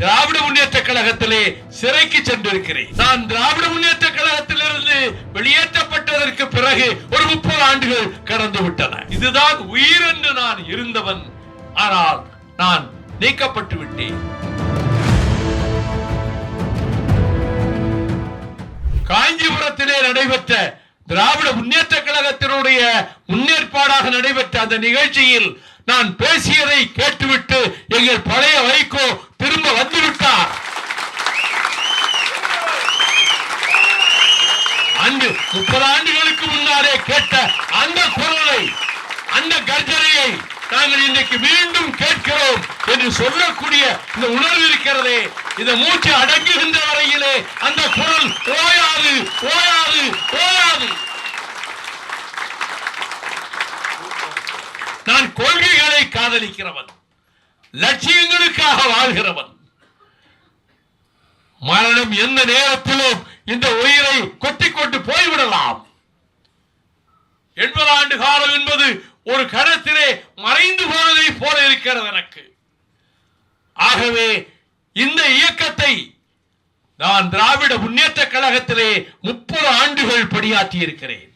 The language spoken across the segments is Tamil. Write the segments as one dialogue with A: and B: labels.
A: திராவிட முன்னேற்ற கழகத்திலே சிறைக்கு சென்றிருக்கிறேன். நான் திராவிட முன்னேற்ற கழகத்திலிருந்து வெளியேற்றப்பட்டதற்கு பிறகு ஒரு முப்பது ஆண்டுகள் கடந்து விட்டன. இதுதான் உயிர் என்று நான் இருந்தவன். ஆனால் நான் நீக்கப்பட்டு விட்டேன். காஞ்சிபுரத்திலே நடைபெற்ற திராவிட முன்னேற்ற கழகத்தினுடைய முன்னேற்பாடாக நடைபெற்ற அந்த நிகழ்ச்சியில் நான் பேசியதை கேட்டுவிட்டு எங்கள் பழைய வைகோ கேட்ட அந்த குரலை அந்த கர்ஜனையை நாங்கள் இன்றைக்கு மீண்டும் கேட்கிறோம் என்று சொல்லக்கூடிய இந்த உணர்வு இருக்கிறதே. இந்த மூச்சு அடங்குகின்ற வரையிலே அந்த குரல் ஓயாது ஓயாது ஓயாது. நான் கொள்கைகளை காதலிக்கிறவன் லட்சியங்களுக்காக வாழ்கிறவன். மரணம் எந்த நேரத்திலும் இந்த உயிரை கொட்டி கொண்டு போய்விடலாம். எண்பது ஆண்டு காலம் என்பது ஒரு கணத்திலே மறைந்து போனதை போல இருக்கிறது எனக்கு. ஆகவே இந்த இயக்கத்தை நான் திராவிட முன்னேற்ற கழகத்திலே முப்பது ஆண்டுகள் பணியாற்றி இருக்கிறேன்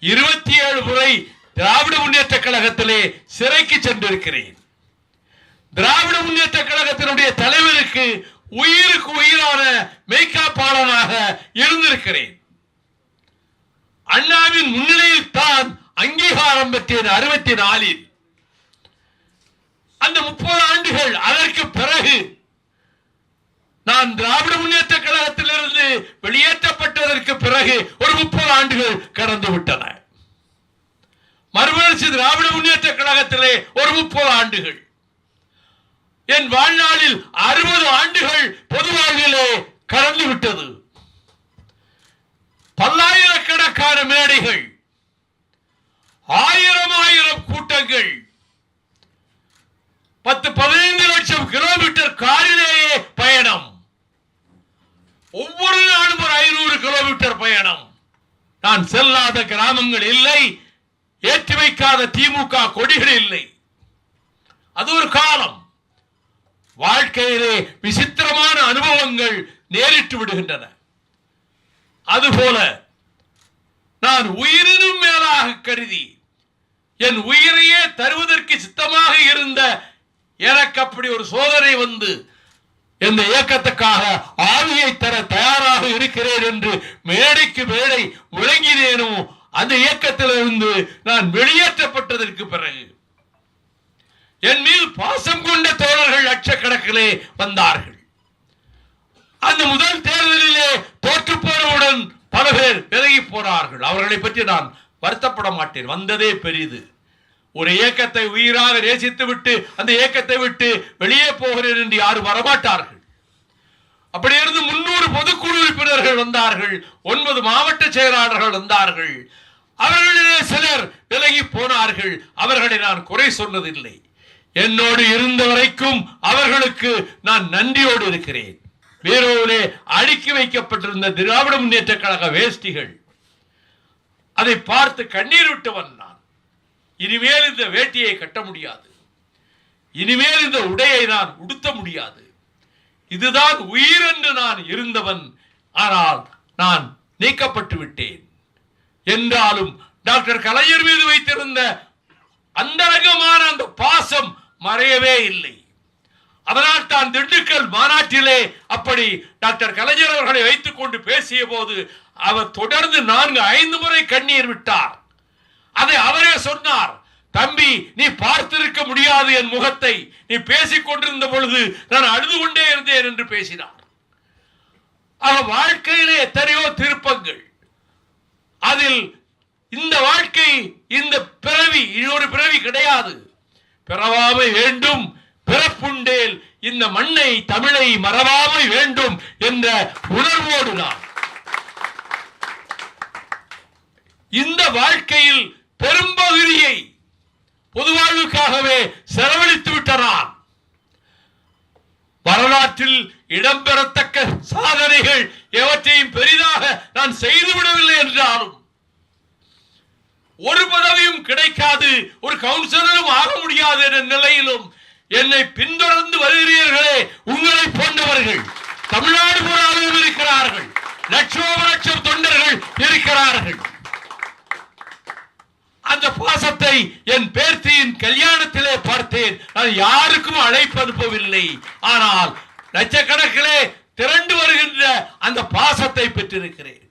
A: இருபத்தி ஏழு முறை திராவிட முன்னேற்ற கழகத்திலே சிறைக்கு சென்றிருக்கிறேன். திராவிட முன்னேற்ற கழகத்தினுடைய தலைவருக்கு உயிருக்கு உயிரான மெய்காப்பாளனாக இருந்திருக்கிறேன். அண்ணாவின் முன்னிலையில் தான் அங்கீகாரம் பெற்றேன் அறுபத்தி நாலில் அந்த முப்பது ஆண்டுகள் அதற்கு பிறகு நான் திராவிட முன்னேற்ற கழகத்திலிருந்து வெளியேற்றப்பட்டதற்கு பிறகு ஒரு முப்பது ஆண்டுகள் கடந்து விட்டன மறுமலர்ச்சி திராவிட முன்னேற்ற கழகத்திலே ஒரு முப்பது ஆண்டுகள். என் வாழ்நாளில் அறுபது ஆண்டுகள் பத்து பதினைந்து லட்சம் கிலோமீட்டர் காரிலேயே பயணம். ஒவ்வொரு நாளும் ஒரு ஐநூறு கிலோமீட்டர் பயணம். நான் செல்லாத கிராமங்கள் இல்லை ஏற்றி வைக்காத திமுக கொடிகள் இல்லை. அது ஒரு காலம். வாழ்க்கையிலே விசித்திரமான அனுபவங்கள் நேரிட்டு விடுகின்றன. அதுபோல நான் உயிரினும் மேலாக கருதி என் உயிரையே தருவதற்கு சித்தமாக இருந்த எனக்கு அப்படி ஒரு சோதனை வந்து இந்த இயக்கத்துக்காக ஆவியை தர தயாராக இருக்கிறேன் என்று மேடைக்கு மேடை முழங்கினேனோ அந்த இயக்கத்திலிருந்து நான் வெளியேற்றப்பட்டதற்கு பிறகு என் மீது பாசம் கொண்ட தோழர்கள் லட்சக்கணக்கிலே வந்தார்கள். அந்த முதல் தேர்தலிலே தோற்று போனவுடன் பல பேர் விலகி போனார்கள். அவர்களை பற்றி நான் வருத்தப்பட மாட்டேன். வந்ததே பெரிது. ஒரு இயக்கத்தை உயிராக நேசித்து விட்டு அந்த இயக்கத்தை விட்டு வெளியே போகிறேன் என்று யாரும் வரமாட்டார்கள். அப்படி இருந்து முன்னூறு பொதுக்குழு உறுப்பினர்கள் வந்தார்கள். ஒன்பது மாவட்ட செயலாளர்கள் வந்தார்கள். அவர்களிலே சிலர் விலகி போனார்கள். அவர்களை நான் குறை சொன்னதில்லை. என்னோடு இருந்த வரைக்கும் அவர்களுக்கு நான் நன்றியோடு இருக்கிறேன். பீரோவிலே அடுக்கி வைக்கப்பட்டிருந்த திராவிட முன்னேற்ற கழக வேஷ்டிகள். அதை பார்த்து கண்ணீர் விட்டு நான் இனிமேல் இந்த வேட்டியை கட்ட முடியாது. இனிமேல் இந்த உடையை நான் உடுத்த முடியாது. இதுதான் உயிர் என்று நான் இருந்தவன் ஆனால் நான் நீக்கப்பட்டு விட்டேன். என்றாலும் டாக்டர் கலைஞர் மீது வைத்திருந்த அந்தரங்கமான அந்த பாசம் மறையவே இல்லை. அதனால் தான் திண்டுக்கல் மாநாட்டிலே அப்படி டாக்டர் கலைஞர் அவர்களை வைத்துக் கொண்டு பேசிய போது அவர் தொடர்ந்து நான்கு ஐந்து முறை கண்ணீர் விட்டார். அதை அவரே சொன்னார். தம்பி நீ பார்த்திருக்க முடியாது என் முகத்தை. நீ பேசிக் கொண்டிருந்த பொழுது நான் அழுது கொண்டே இருந்தேன் என்று பேசினார். ஆக வாழ்க்கையிலே எத்தனையோ திருப்பங்கள். அதில் இந்த வாழ்க்கை இந்த பிறவி இன்னொரு பிறவி கிடையாது. பிறவாமை வேண்டும் பிறப்புண்டேல் இந்த மண்ணை தமிழை மறவாமை வேண்டும் என்ற உணர்வோடு நான். இந்த வாழ்க்கையில் பெரும்பகுதியை பொதுவாழ்வுக்காகவே செலவழித்து விட்டனான் வரலாற்றில் இடம்பெறத்தக்க சாதனைகள் எவற்றையும் பெரிதாக நான் செய்துவிடவில்லை என்றாலும் ஒரு பதவியும் கிடைக்காது ஒரு கவுன்சிலரும் ஆக முடியாது என்ற நிலையிலும் என்னை பின்தொடர்ந்து வருகிறீர்களே உங்களை போன்றவர்கள். தமிழ்நாடு போராளரும் இருக்கிறார்கள். லட்சோப லட்சம் தொண்டர்கள். பாசத்தை என் பேர்த்தியின் கல்யாணத்திலே பார்த்தேன். நான் யாருக்கும் அழைப்பு அனுப்பவில்லை ஆனால் லட்சக்கணக்கிலே திரண்டு வருகின்ற அந்த பாசத்தை பெற்றிருக்கிறேன்.